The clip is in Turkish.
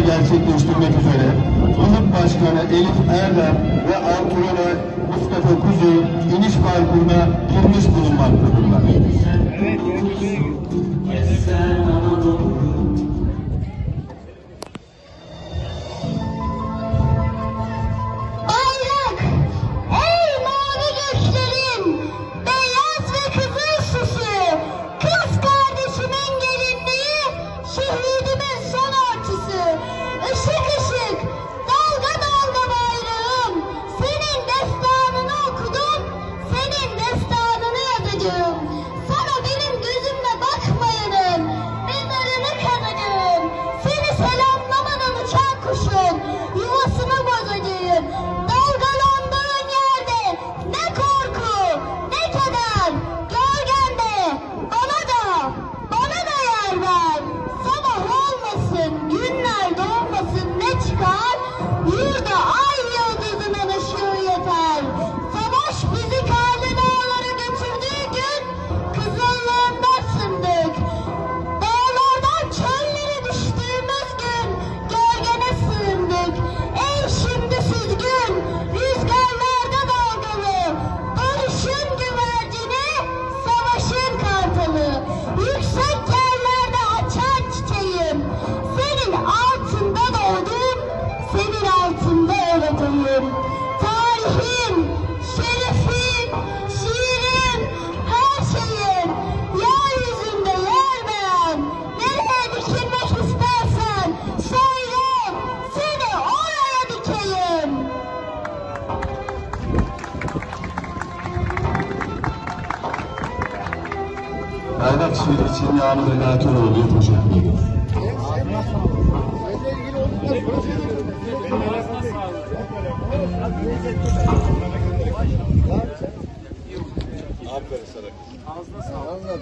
gerçekleştirmek üzere Kulüp Başkanı Elif Erdem ve antrenör Mustafa Kuzu iniş parkuruna girmiş bulunmaktadırlar. What's up? Öleceğim. Tarihim, şerefim, şiirim, her şeyim, yeryüzünde yer veren, nereye dikilmek istersen söyle, seni oraya dikeyim. Bayrak şiiri için Yağmur Elatoğlu teşekkür ederiz. Anladım.